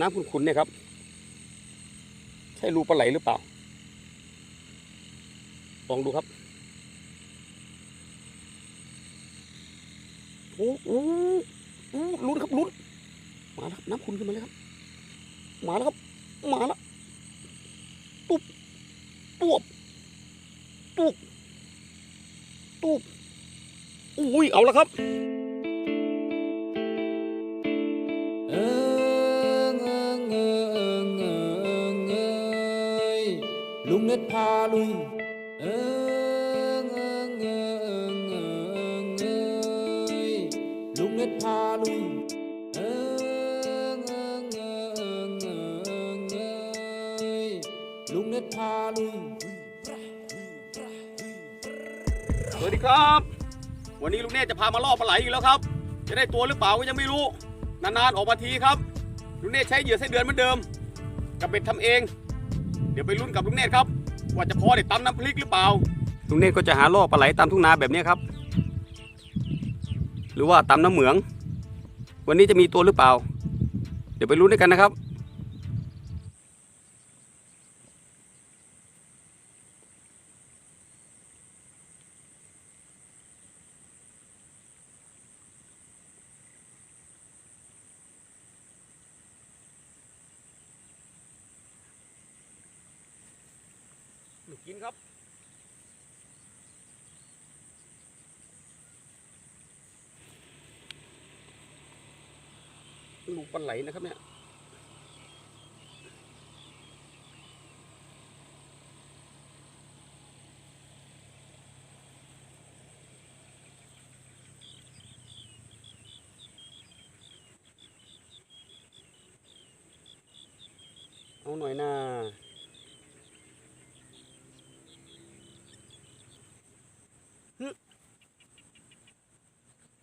น้ำขุ่นๆเนี่ยครับ ใช่รูปลาไหลหรือเปล่า ลองดูครับโอ้โหโอ้ลุ้นครับลุ้นมาแล้วครับน้ำขุ่นขึ้นมาเลยครับมาแล้วครับมาแล้วตุ๊บตุ๊บตุ๊บตุ๊บอุ้ยเอาแล้วครับ เน็ตพาลุยเอิงเอิงเอิงเอิงเอยลุงเน็ตพาลุยเอิงเอิงเอิงเอิงเอยลุงเน็ตพาลุยสวัสดีครับ วันนี้ลุงเนธจะพามาล่อปลาไหลอีกแล้วครับ จะได้ตัวหรือเปล่าก็ยังไม่รู้ นานๆออกมาทีครับลุงเนธใช้เหยื่อไส้เดือนเหมือนเดิม กับเบ็ดทำเอง เดี๋ยวไปลุ้นกับลุงเนธครับ ว่าจะพอได้ตำน้ำพริกหรือเปล่า ลุงเนธก็จะหาล่อปลาไหลตามทุ่งนาแบบนี้ครับ หรือว่าตำน้ำเหมือง วันนี้จะมีตัวหรือเปล่า เดี๋ยวไปลุ้นด้วยกันนะครับ กินครับลูกปลาไหลนะครับเนี่ยเอาหน่อยนะ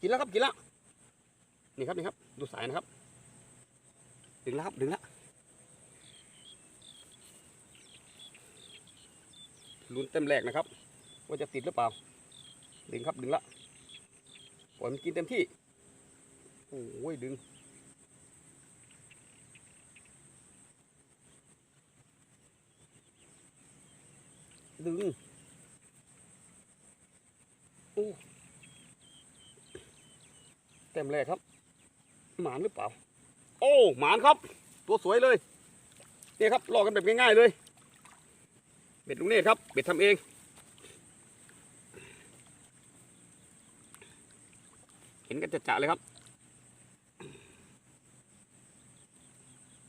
กินแล้วครับกินแล้วนี่ครับนี่ครับ ดูสายนะครับ ดึงแล้วครับดึงแล้วลุ้นเต็มแรกนะครับ ว่าจะติดหรือเปล่า ดึงครับดึงละปล่อยมันกินเต็มที่ โอ้ยดึงดึง เต็มแรกครับ หมานหรือเปล่า โอ้หมานครับ ตัวสวยเลยเนี่ยครับลอกกันแบบง่ายๆเลย เบ็ดลุงเนธครับ เบ็ดทำเองเห็นกันจะจะๆเลยครับ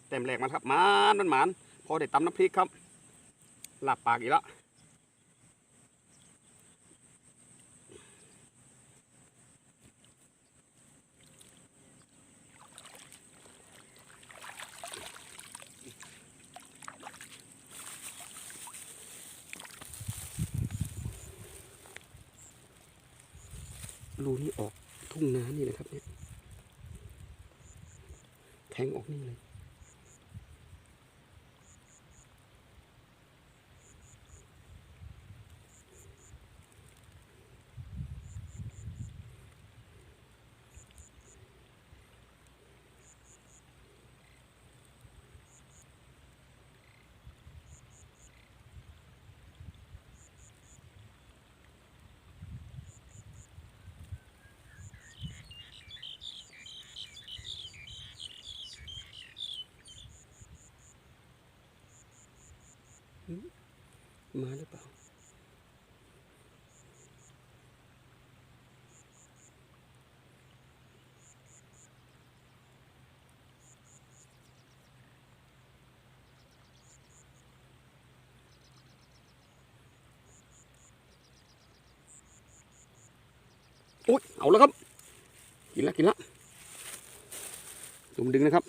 เต็มแรกมันครับหมานมันหมานพอได้ตำน้ำพริกครับ หลับปากอีกแล้ว รูนี่ออกทุ่งนานี่นะครับเนี่ยแทงออกนี่เลย มาหรือเปล่าอุ้ยเอาแล้วครับ กินแล้วกินแล้วดุมดึงนะครับ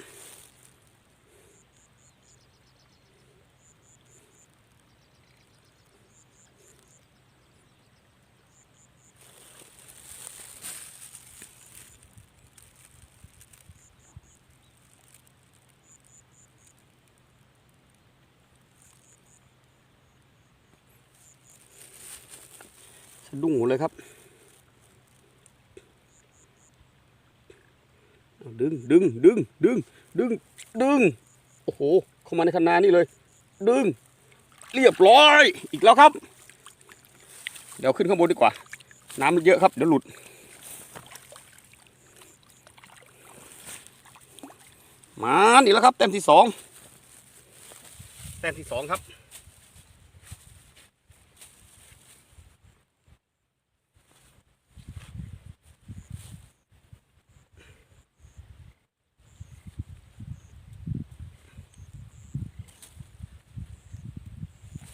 ดุ้งหมดเลยครับดึงดึงดึงดึงดึงดึงโอ้โหเข้ามาในคันนานี่เลย ดึง เรียบร้อยอีกแล้วครับ เดี๋ยวขึ้นข้างบนดีกว่า น้ำมันเยอะครับเดี๋ยวหลุดมานี่แล้วครับ แต้มที่สองแต้มที่สองครับ เฮ้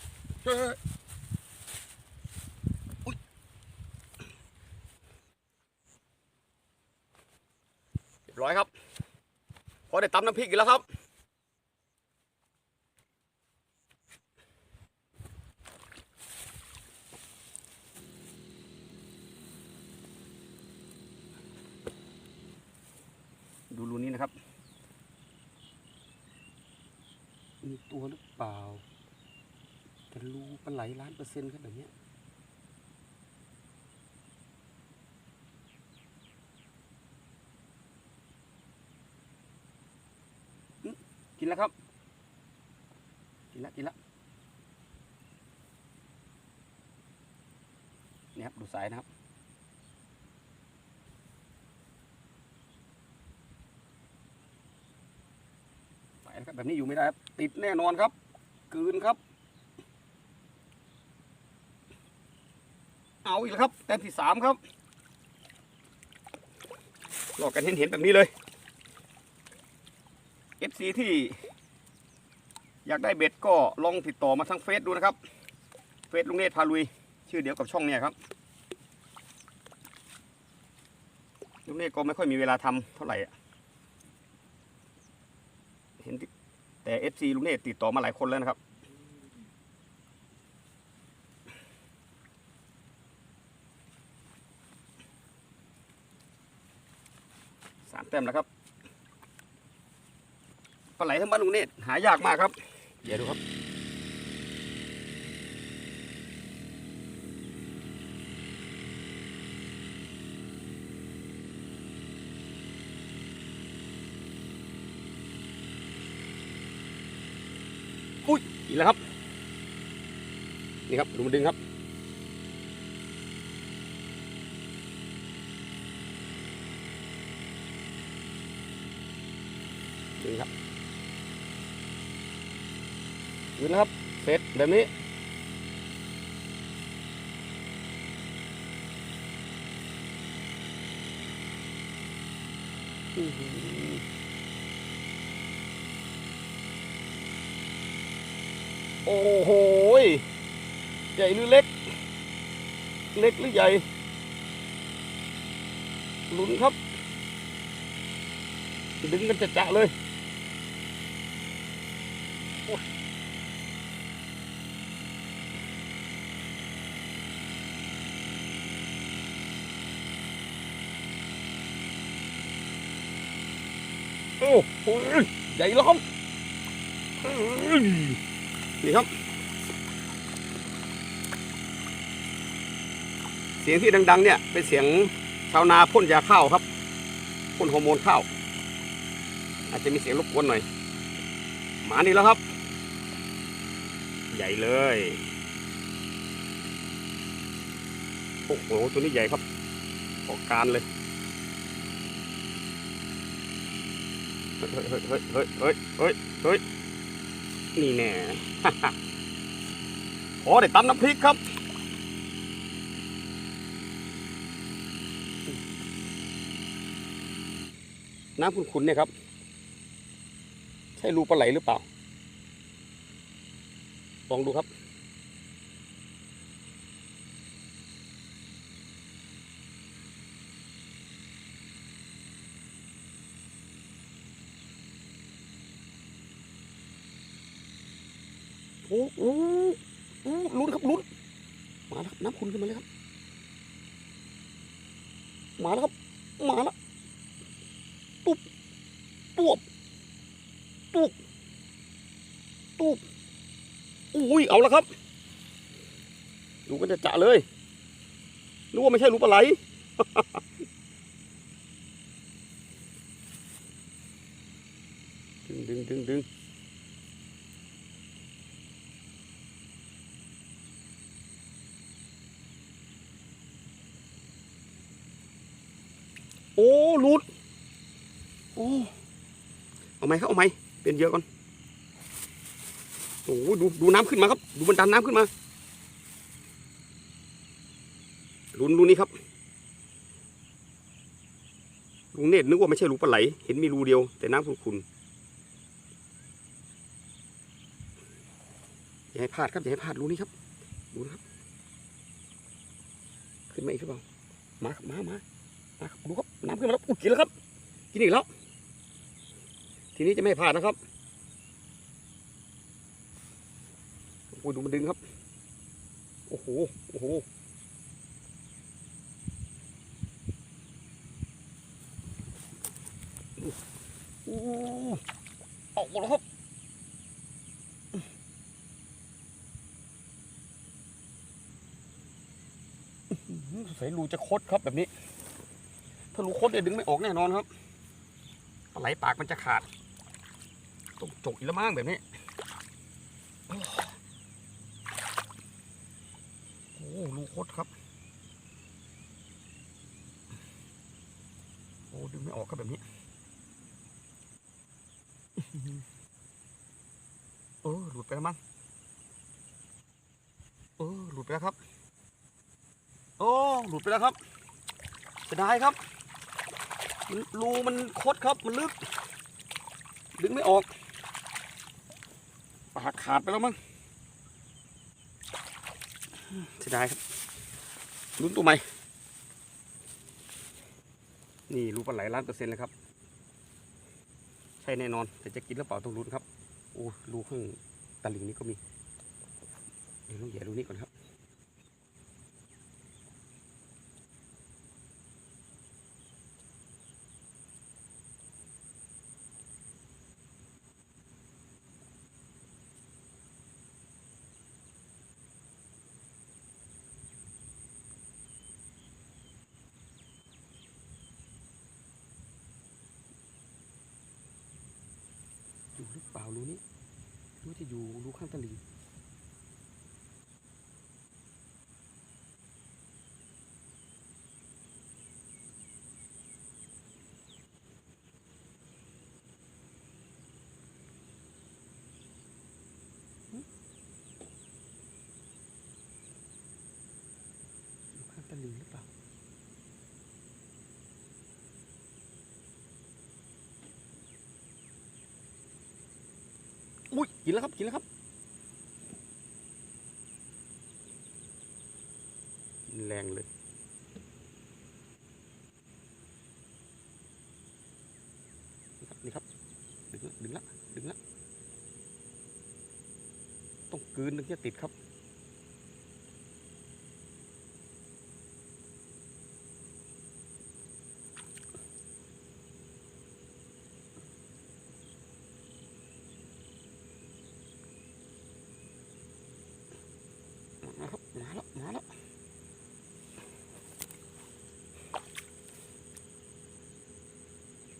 ยอุ๊ยเร้อยครับ พอได้ตำน้ำพริกอีกแล้วครับ ดูรูนี้นะครับ มีตัวหรือเปล่า แต่รูปลาไหลล้านเปอร์เซ็นต์ครับแบบนี้กินแล้วครับ กินแล้วกินแล้วนี่ครับ ดูสายนะครับ ไปแล้วครับ แบบนี้อยู่ไม่ได้ครับ ติดแน่นอนครับ กืนครับ เอาอีกแล้วครับแต้มที่สามครับหลอกกันเห็นเห็นแบบนี้เลย FC ที่ อยากได้เบ็ดก็ลองติดต่อมาทางเฟซดูนะครับ เฟซลุงเนธพาลุย ชื่อเดียวกับช่องเนี่ยครับลุงเนธก็ไม่ค่อยมีเวลาทำเท่าไหร่เห็นแต่ FC ลุงเนธติดต่อมาหลายคนแล้วนะครับามแต้มแล้วครับปลาไหลทั้งบ้านลุงเนตรหายากมากครับ เดี๋ยวดูครับอุ้ยอีกแล้วครับ นี่ครับดูมันดึงครับ ดึงครับดึงแล้วครับ เสร็จแบบนี้ โอ้โห ใหญ่หรือเล็ก เล็กหรือใหญ่ลุ้นครับ ดึงกันจะจะเลย โอ้ยโอ้โห ใหญ่ล้วครับเอ้ยนี่ครับ เสียงที่ดัง ๆ เนี่ย เป็นเสียงชาวนาพ่นยาข้าวครับพ่นฮอร์โมนข้าว อาจจะมีเสียงรบกวนหน่อย หมานี่แล้วครับ ใหญ่เลยโอ้โหตัวนี้ใหญ่ครับออกการเลย เฮ้ยเฮ้ยเฮ้ยเฮ้ยเฮ้ยเฮ้ยเฮ้ยนี่แน่ โอ้ได้ตำน้ำพริกครับ น้ำขุ่นๆเนี่ยครับ ใช่รูปลาไหลหรือเปล่า ลองดูครับ โอ้โหโอ้ลุ้นครับลุ้นมาแล้วครับน้ำขุ่นขึ้นมาเลยครับ มาแล้วครับ มาแล้วตุ๊บตุ๊บตุ๊บตุ๊บอุ้ยเอาแล้วครับ ดูกันจะจะเลยรู้ว่าไม่ใช่รูปอะไรดึงดึงดึงดึง โอ้ลุดโอ้เอาไหมครับเอาไหมเป็นเยอะก่อนโอ้ดูดูน้ำขึ้นมาครับ ดูมันดันน้ำขึ้นมาลุนดูนี่ครับลุงเนตรนึกว่าไม่ใช่รูปลาไหล เห็นมีรูเดียว แต่น้ำขุ่นๆอย่าให้พลาดครับอย่าให้พลาดรูนี้ครับ ดูนะครับ ขึ้นมาอีกหรือเปล่ามามามา มาครับดูครับน้ำขึ้นมาแล้วอุ๊ยกินแล้วครับ กินอีกแล้ว ทีนี้จะไม่พลาดนะครับโอ้ยดูมันดึงครับ โอ้โห โอ้โหโอ้ออกหมดแล้วครับสงสัยรูจะคดครับแบบนี้ ถ้ารูคดเนี่ยดึงไม่ออกแน่นอนครับปลาไหลปากมันจะขาดต้องจกอีล้วมั้งแบบนี้โอ้รูคดครับโอ้ดึงไม่ออกครับแบบนี้เออหลุดไปแล้วมั้งเออหลุดไปแล้วครับ โอ้หลุดไปแล้วครับเสียดายครับ รูมันคดครับมันลึก ดึงไม่ออกปากขาดไปแล้วมั้งเสียดายครับลุ้นตัวใหม่ นี่รูปลาไหลล้านเปอร์เซ็นต์เลยครับ ใช่แน่นอน แต่จะกินหรือเปล่าต้องลุ้นครับ โอ้รูข้างตะลิงนี่ก็มี เดี๋ยวลองแย่รูนี้ก่อนครับ อยู่หรือเปล่ารูนี้ รู้รู้ข้างตะลิงอยู่ข้างตะลิงหรือเปล่า อุ้ย กินแล้วครับกินแล้วครับแรงเลยนี่ครับนี่ครับดึงละดึงละดึงละต้องกืนถึงจะติดครับ มาครับ มาแล้ว มาแล้ว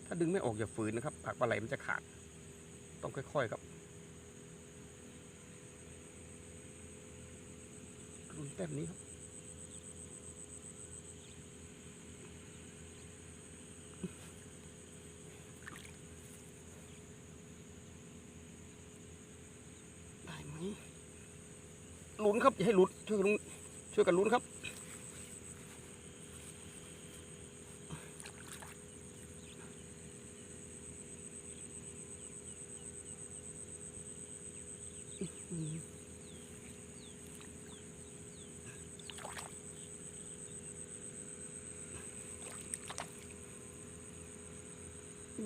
ถ้า ดึงไม่ออกอย่าฝืนนะครับปากปลาไหลมันจะขาด ต้องค่อยๆครับรุนแต้มนี้ครับได้ไหมลุ้นครับอย่าให้หลุดช่วยกันลุ้นช่วยกันลุ้นครับ อย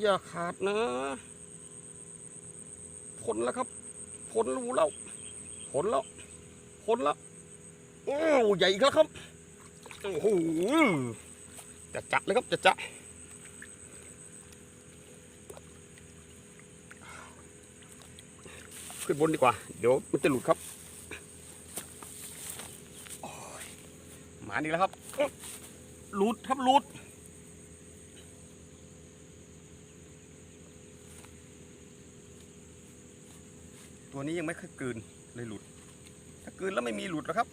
่าขาดนะพ้นแล้วครับพ้นรูแล้วพ้นแล้วพ้นแล้วโอ้ใหญ่อีกแล้วครับ โอ้โหจะจัดเลยครับจะจะ ขึ้นบนดีกว่า เดี๋ยวมันจะหลุดครับโอ้ยมาดีแล้วครับหลุดครับหลุดตัวนี้ยังไม่ค่อยกืนเลยหลุด ถ้ากืนแล้วไม่มีหลุดหรอกครับ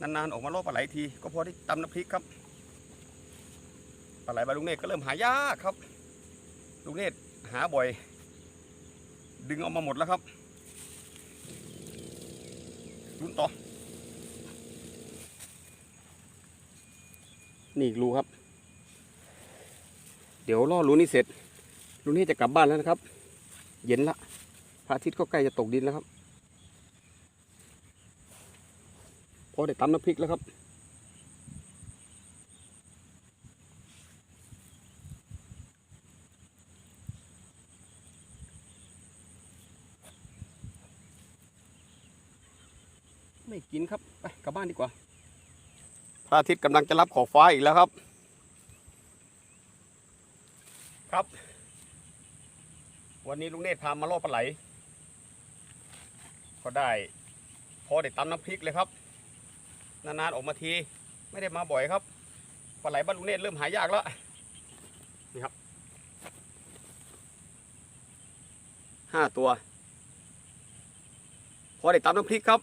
นานๆออกมาล่อปลาไหลที ก็พอได้ตำน้ำพริกครับ ปลาไหลบาลุงเนตรก็เริ่มหายากครับ ลุงเนตรหาบ่อย ดึงเอามาหมดแล้วครับลุ้นต่อ นี่อีกรูครับ เดี๋ยวล่อรูนี้เสร็จรูนี้จะกลับบ้านแล้วนะครับ เย็นละพระอาทิตย์ก็ใกล้จะตกดินแล้วครับพอได้ตำน้ำพริกแล้วครับ ไม่กินครับ ไปกลับบ้านดีกว่า พระอาทิตย์กำลังจะรับขอบฟ้าอีกแล้วครับ ครับ วันนี้ลุงเนตรพามาล่อปลาไหล ก็ได้ พอได้ตำน้ำพริกเลยครับ นานๆออกมาที ไม่ได้มาบ่อยครับ ปลาไหลบ้านลุงเนตรเริ่มหายากแล้ว นี่ครับ ห้าตัว พอได้ตำน้ำพริกครับ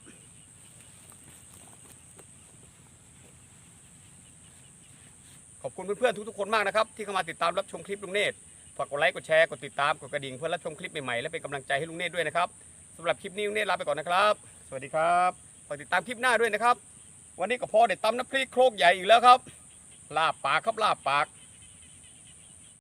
ขอบคุณเพื่อนๆทุกๆคนมากนะครับที่เข้ามาติดตามรับชมคลิปลุงเนตรฝากกดไลค์กดแชร์กดติดตามกดกระดิ่งเพื่อรับชมคลิปใหม่ๆและเป็นกำลังใจให้ลุงเนตรด้วยนะครับสำหรับคลิปนี้ลุงเนตรลาไปก่อนนะครับ สวัสดีครับฝากติดตามคลิปหน้าด้วยนะครับ วันนี้ก็พอได้ตำน้ำพริกโครกใหญ่อีกแล้วครับ ลาบปากครับลาบปาก